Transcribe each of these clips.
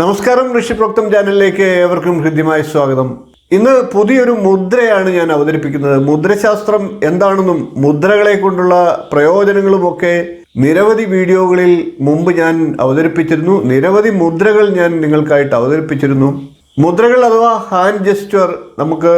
നമസ്കാരം ഋഷി പ്രോക്തം ചാനലിലേക്ക് ഏവർക്കും ഹൃദ്യമായ സ്വാഗതം. ഇന്ന് പുതിയൊരു മുദ്രയാണ് ഞാൻ അവതരിപ്പിക്കുന്നത്. മുദ്രശാസ്ത്രം എന്താണെന്നും മുദ്രകളെ കൊണ്ടുള്ള പ്രയോജനങ്ങളുമൊക്കെ നിരവധി വീഡിയോകളിൽ മുമ്പ് ഞാൻ അവതരിപ്പിച്ചിരുന്നു. നിരവധി മുദ്രകൾ ഞാൻ നിങ്ങൾക്കായിട്ട് അവതരിപ്പിച്ചിരുന്നു. മുദ്രകൾ അഥവാ ഹാൻഡ് ജെസ്റ്റർ നമുക്ക്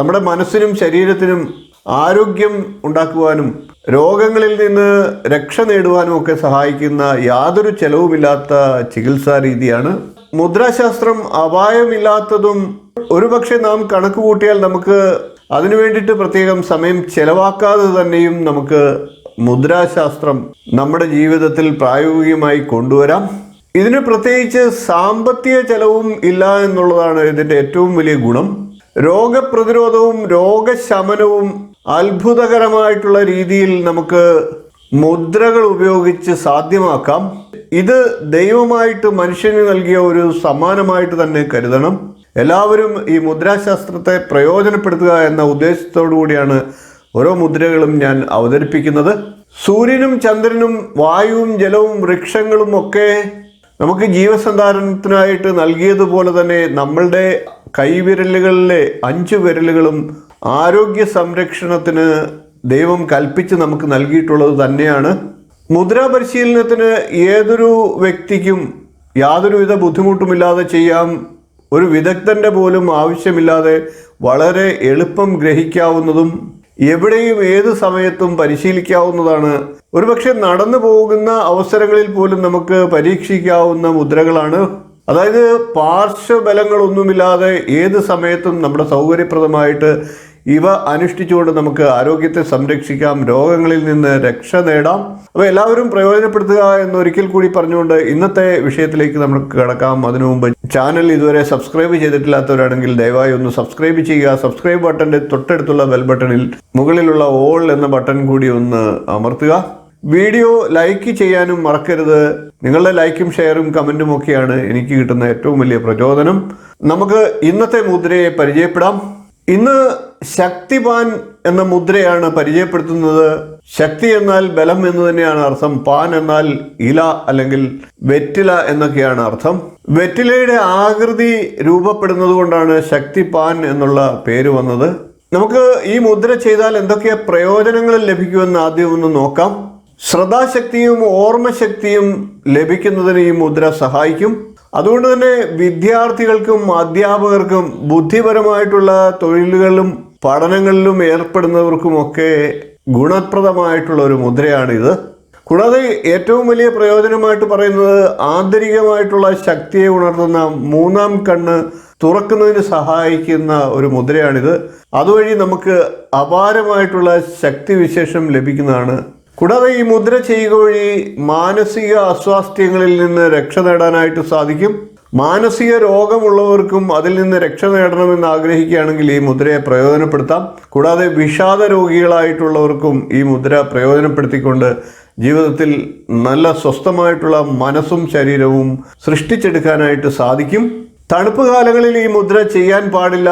നമ്മുടെ മനസ്സിനും ശരീരത്തിനും ആരോഗ്യം ഉണ്ടാക്കുവാനും രോഗങ്ങളിൽ നിന്ന് രക്ഷ നേടുവാനും ഒക്കെ സഹായിക്കുന്ന യാതൊരു ചെലവുമില്ലാത്ത ചികിത്സാ രീതിയാണ്. മുദ്രാശാസ്ത്രം അപായമില്ലാത്തതും ഒരുപക്ഷെ നാം കണക്ക് കൂട്ടിയാൽ നമുക്ക് അതിനു വേണ്ടിയിട്ട് പ്രത്യേകം സമയം ചെലവാക്കാതെ തന്നെയും നമുക്ക് മുദ്രാശാസ്ത്രം നമ്മുടെ ജീവിതത്തിൽ പ്രായോഗികമായി കൊണ്ടുവരാം. ഇതിന് പ്രത്യേകിച്ച് സാമ്പത്തിക ചെലവും ഇല്ല എന്നുള്ളതാണ് ഇതിന്റെ ഏറ്റവും വലിയ ഗുണം. രോഗപ്രതിരോധവും രോഗശമനവും അത്ഭുതകരമായിട്ടുള്ള രീതിയിൽ നമുക്ക് മുദ്രകൾ ഉപയോഗിച്ച് സാധ്യമാക്കാം. ഇത് ദൈവമായിട്ട് മനുഷ്യന് നൽകിയ ഒരു സമ്മാനമായിട്ട് തന്നെ കരുതണം. എല്ലാവരും ഈ മുദ്രാശാസ്ത്രത്തെ പ്രയോജനപ്പെടുത്തുക എന്ന ഉദ്ദേശത്തോടു കൂടിയാണ് ഓരോ മുദ്രകളും ഞാൻ അവതരിപ്പിക്കുന്നത്. സൂര്യനും ചന്ദ്രനും വായുവും ജലവും വൃക്ഷങ്ങളും ഒക്കെ നമുക്ക് ജീവസന്ധാരണത്തിനായിട്ട് നൽകിയതുപോലെ തന്നെ നമ്മളുടെ കൈവിരലുകളിലെ അഞ്ചു വിരലുകളും ആരോഗ്യ സംരക്ഷണത്തിന് ദൈവം കൽപ്പിച്ച് നമുക്ക് നൽകിയിട്ടുള്ളത് തന്നെയാണ്. മുദ്രാ പരിശീലനത്തിന് ഏതൊരു വ്യക്തിക്കും യാതൊരുവിധ ബുദ്ധിമുട്ടുമില്ലാതെ ചെയ്യാം. ഒരു വിദഗ്ധന്റെ പോലും ആവശ്യമില്ലാതെ വളരെ എളുപ്പം ഗ്രഹിക്കാവുന്നതും എവിടെയും ഏത് സമയത്തും പരിശീലിക്കാവുന്നതാണ്. ഒരുപക്ഷെ നടന്നു പോകുന്ന അവസരങ്ങളിൽ പോലും നമുക്ക് പരീക്ഷിക്കാവുന്ന മുദ്രകളാണ്. അതായത് പാർശ്വബലങ്ങളൊന്നുമില്ലാതെ ഏത് സമയത്തും നമ്മുടെ സൗകര്യപ്രദമായിട്ട് ഇവ അനുഷ്ഠിച്ചുകൊണ്ട് നമുക്ക് ആരോഗ്യത്തെ സംരക്ഷിക്കാം രോഗങ്ങളിൽ നിന്ന് രക്ഷ നേടാം. അപ്പോൾ എല്ലാവരും പ്രയോജനപ്പെടുത്തുക എന്ന് ഒരിക്കൽ കൂടി പറഞ്ഞുകൊണ്ട് ഇന്നത്തെ വിഷയത്തിലേക്ക് നമുക്ക് കിടക്കാം. അതിനു മുമ്പ് ചാനൽ ഇതുവരെ സബ്സ്ക്രൈബ് ചെയ്തിട്ടില്ലാത്തവരാണെങ്കിൽ ദയവായി ഒന്ന് സബ്സ്ക്രൈബ് ചെയ്യുക. സബ്സ്ക്രൈബ് ബട്ടന്റെ തൊട്ടടുത്തുള്ള ബെൽ ബട്ടണിൽ മുകളിലുള്ള ഓൾ എന്ന ബട്ടൺ കൂടി ഒന്ന് അമർത്തുക. വീഡിയോ ലൈക്ക് ചെയ്യാനും മറക്കരുത്. നിങ്ങളുടെ ലൈക്കും ഷെയറും കമന്റും ഒക്കെയാണ് എനിക്ക് കിട്ടുന്ന ഏറ്റവും വലിയ പ്രചോദനം. നമുക്ക് ഇന്നത്തെ മുദ്രയെ പരിചയപ്പെടാം. ഇന്ന് ശക്തിപാൻ എന്ന മുദ്രയാണ് പരിചയപ്പെടുത്തുന്നത്. ശക്തി എന്നാൽ ബലം എന്ന് തന്നെയാണ് അർത്ഥം. പാൻ എന്നാൽ ഇല അല്ലെങ്കിൽ വെറ്റില എന്നൊക്കെയാണ് അർത്ഥം. വെറ്റിലയുടെ ആകൃതി രൂപപ്പെടുന്നത് കൊണ്ടാണ് ശക്തിപാൻ എന്നുള്ള പേര് വന്നത്. നമുക്ക് ഈ മുദ്ര ചെയ്താൽ എന്തൊക്കെ പ്രയോജനങ്ങൾ ലഭിക്കുമെന്ന് ആദ്യം ഒന്ന് നോക്കാം. ശ്രദ്ധാശക്തിയും ഓർമ്മശക്തിയും ലഭിക്കുന്നതിന് ഈ മുദ്ര സഹായിക്കും. അതുകൊണ്ട് തന്നെ വിദ്യാർത്ഥികൾക്കും അധ്യാപകർക്കും ബുദ്ധിപരമായിട്ടുള്ള തൊഴിലുകളിലും പഠനങ്ങളിലും ഏർപ്പെടുന്നവർക്കുമൊക്കെ ഗുണപ്രദമായിട്ടുള്ള ഒരു മുദ്രയാണിത്. കൂടാതെ ഏറ്റവും വലിയ പ്രയോജനമായിട്ട് പറയുന്നത് ആന്തരികമായിട്ടുള്ള ശക്തിയെ ഉണർത്തുന്ന മൂന്നാം കണ്ണ് തുറക്കുന്നതിന് സഹായിക്കുന്ന ഒരു മുദ്രയാണിത്. അതുവഴി നമുക്ക് അപാരമായിട്ടുള്ള ശക്തിവിശേഷം ലഭിക്കുന്നതാണ് കൂടാതെ ഈ മുദ്ര ചെയ്യുക വഴി മാനസിക അസ്വാസ്ഥ്യങ്ങളിൽ നിന്ന് രക്ഷ നേടാനായിട്ട് സാധിക്കും. മാനസിക രോഗമുള്ളവർക്കും അതിൽ നിന്ന് രക്ഷ നേടണമെന്ന് ആഗ്രഹിക്കുകയാണെങ്കിൽ ഈ മുദ്രയെ പ്രയോജനപ്പെടുത്താം. കൂടാതെ വിഷാദ രോഗികളായിട്ടുള്ളവർക്കും ഈ മുദ്ര പ്രയോജനപ്പെടുത്തിക്കൊണ്ട് ജീവിതത്തിൽ നല്ല സ്വസ്ഥമായിട്ടുള്ള മനസ്സും ശരീരവും സൃഷ്ടിച്ചെടുക്കാനായിട്ട് സാധിക്കും. തണുപ്പ് കാലങ്ങളിൽ ഈ മുദ്ര ചെയ്യാൻ പാടില്ല.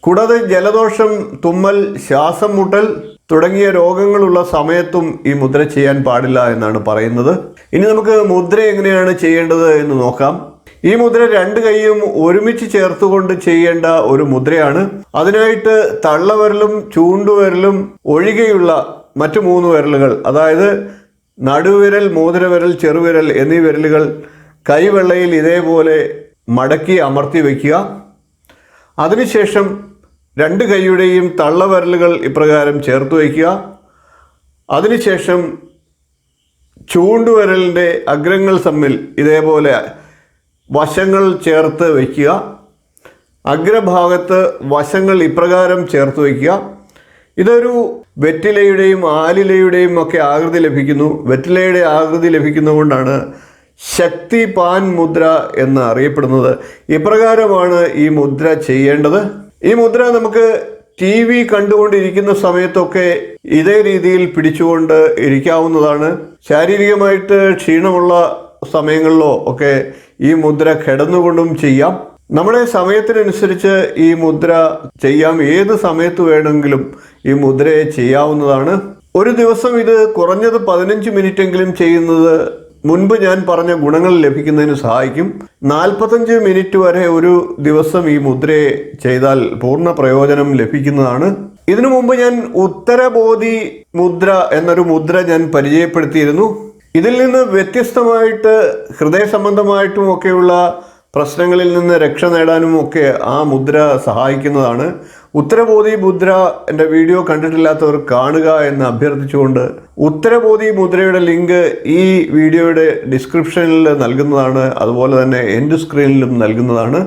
കൂടാതെ ജലദോഷം തുമ്മൽ ശ്വാസം മുട്ടൽ തുടങ്ങിയ രോഗങ്ങളുള്ള സമയത്തും ഈ മുദ്ര ചെയ്യാൻ പാടില്ല എന്നാണ് പറയുന്നത്. ഇനി നമുക്ക് മുദ്ര എങ്ങനെയാണ് ചെയ്യേണ്ടത് എന്ന് നോക്കാം. ഈ മുദ്ര രണ്ട് കൈയും ഒരുമിച്ച് ചേർത്തുകൊണ്ട് ചെയ്യേണ്ട ഒരു മുദ്രയാണ്. അതിനായിട്ട് തള്ളവിരലും ചൂണ്ടുവിരലും ഒഴികെയുള്ള മറ്റു മൂന്ന് വിരലുകൾ അതായത് നടുവിരൽ മോതിരവിരൽ ചെറുവിരൽ എന്നീ വിരലുകൾ കൈവെള്ളയിൽ ഇതേപോലെ മടക്കി അമർത്തി വയ്ക്കുക അതിനുശേഷം രണ്ട് കൈയുടെയും തള്ളവരലുകൾ ഇപ്രകാരം ചേർത്ത് വയ്ക്കുക. അതിനുശേഷം ചൂണ്ടുവിരലിന്റെ അഗ്രങ്ങൾ തമ്മിൽ ഇതേപോലെ വശങ്ങൾ ചേർത്ത് വയ്ക്കുക. അഗ്രഭാഗത്ത് വശങ്ങൾ ഇപ്രകാരം ചേർത്ത് വയ്ക്കുക. ഇതൊരു വെറ്റിലയുടെയും ആലിലയുടെയും ഒക്കെ ആകൃതി ലഭിക്കുന്നു. വെറ്റിലയുടെ ആകൃതി ലഭിക്കുന്നതുകൊണ്ടാണ് ശക്തി പാൻ മുദ്ര എന്ന് അറിയപ്പെടുന്നത്. ഇപ്രകാരമാണ് ഈ മുദ്ര ചെയ്യേണ്ടത്. ഈ മുദ്ര നമുക്ക് ടി വി കണ്ടുകൊണ്ടിരിക്കുന്ന സമയത്തൊക്കെ ഇതേ രീതിയിൽ പിടിച്ചുകൊണ്ട് ഇരിക്കാവുന്നതാണ്. ശാരീരികമായിട്ട് ക്ഷീണമുള്ള സമയങ്ങളിലോ ഒക്കെ ഈ മുദ്ര കിടന്നുകൊണ്ടും ചെയ്യാം. നമ്മുടെ സമയത്തിനനുസരിച്ച് ഈ മുദ്ര ചെയ്യാം. ഏത് സമയത്ത് വേണമെങ്കിലും ഈ മുദ്രയെ ചെയ്യാവുന്നതാണ്. ഒരു ദിവസം ഇത് കുറഞ്ഞത് പതിനഞ്ച് മിനിറ്റെങ്കിലും ചെയ്യുന്നത് മുൻപ് ഞാൻ പറഞ്ഞ ഗുണങ്ങൾ ലഭിക്കുന്നതിന് സഹായിക്കും. നാൽപ്പത്തഞ്ച് മിനിറ്റ് വരെ ഒരു ദിവസം ഈ മുദ്രയെ ചെയ്താൽ പൂർണ പ്രയോജനം ലഭിക്കുന്നതാണ്. ഇതിനു മുമ്പ് ഞാൻ ഉത്തരബോധി മുദ്ര എന്നൊരു മുദ്ര ഞാൻ പരിചയപ്പെടുത്തിയിരുന്നു. ഇതിൽ നിന്ന് വ്യത്യസ്തമായിട്ട് ഹൃദയ സംബന്ധമായിട്ടും ഒക്കെയുള്ള പ്രശ്നങ്ങളിൽ നിന്ന് രക്ഷ നേടാനും ഒക്കെ ആ മുദ്ര സഹായിക്കുന്നതാണ്. ഉത്തരബോധി മുദ്ര എന്റെ വീഡിയോ കണ്ടിട്ടില്ലാത്തവർ കാണുക എന്ന് അഭ്യർത്ഥിച്ചുകൊണ്ട് ഉത്തരബോധി മുദ്രയുടെ ലിങ്ക് ഈ വീഡിയോയുടെ ഡിസ്ക്രിപ്ഷനിൽ നൽകുന്നതാണ് അതുപോലെ തന്നെ എന്റെ സ്ക്രീനിലും നൽകുന്നതാണ്.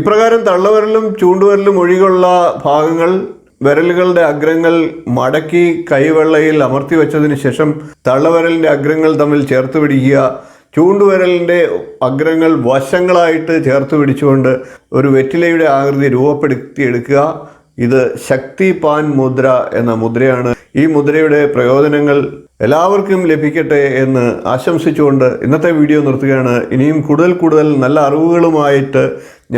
ഇപ്രകാരം തള്ളവരലും ചൂണ്ടുവരലും ഒഴികെയുള്ള ഭാഗങ്ങൾ വിരലുകളുടെ അഗ്രങ്ങൾ മടക്കി കൈവെള്ളയിൽ അമർത്തി വെച്ചതിന് ശേഷം തള്ളവിരലിന്റെ അഗ്രങ്ങൾ തമ്മിൽ ചേർത്ത് പിടിക്കുക. ചൂണ്ടുവിരലിന്റെ അഗ്രങ്ങൾ വശങ്ങളായിട്ട് ചേർത്ത് പിടിച്ചുകൊണ്ട് ഒരു വെറ്റിലയുടെ ആകൃതി രൂപപ്പെടുത്തിയെടുക്കുക. ഇത് ശക്തി പാൻ മുദ്ര എന്ന മുദ്രയാണ്. ഈ മുദ്രയുടെ പ്രയോജനങ്ങൾ എല്ലാവർക്കും ലഭിക്കട്ടെ എന്ന് ആശംസിച്ചുകൊണ്ട് ഇന്നത്തെ വീഡിയോ നിർത്തുകയാണ്. ഇനിയും കൂടുതൽ കൂടുതൽ നല്ല അറിവുകളുമായിട്ട്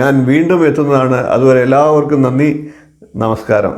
ഞാൻ വീണ്ടും എത്തുന്നതാണ്. അതുവരെ എല്ലാവർക്കും നന്ദി. നമസ്കാരം.